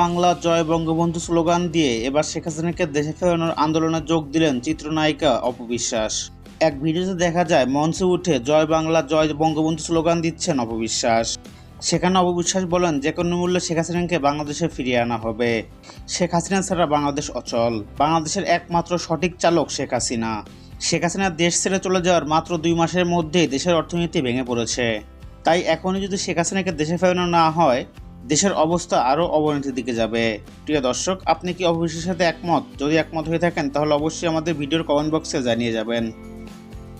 বাংলা, জয় Bangabandhu slogan দিয়ে এবার শেখ হাসিনাকে দেশে ফেরানোর আন্দোলনে যোগ দিলেন চিত্রনায়িকা অপবিশ্বাস এক ভিডিওতে দেখা যায়, মঞ্চে উঠে জয় বাংলা, জয় বঙ্গবন্ধু স্লোগান দিচ্ছেন অপবিশ্বাস সেখানে অপবিশ্বাস বলেন, যে কোনো মূল্যে শেখ হাসিনাকে বাংলাদেশে ফিরিয়ে আনা হবে। শেখ হাসিনা ছাড়া বাংলাদেশ অচল। বাংলাদেশের একমাত্র সঠিক চালক শেখ হাসিনা। শেখ হাসিনা দেশ ছেড়ে চলে যাওয়ার মাত্র দুই মাসের মধ্যেই দেশের অর্থনীতি ভেঙে পড়েছে। তাই এখনই যদি শেখ হাসিনাকে দেশে ফেরানো না হয় দেশের অবস্থা আরও অবনতির দিকে যাবে। প্রিয় দর্শক, আপনি কি অবশ্যের সাথে একমত? যদি একমত হয়ে থাকেন, তাহলে অবশ্যই আমাদের ভিডিওর কমেন্ট বক্সে জানিয়ে যাবেন।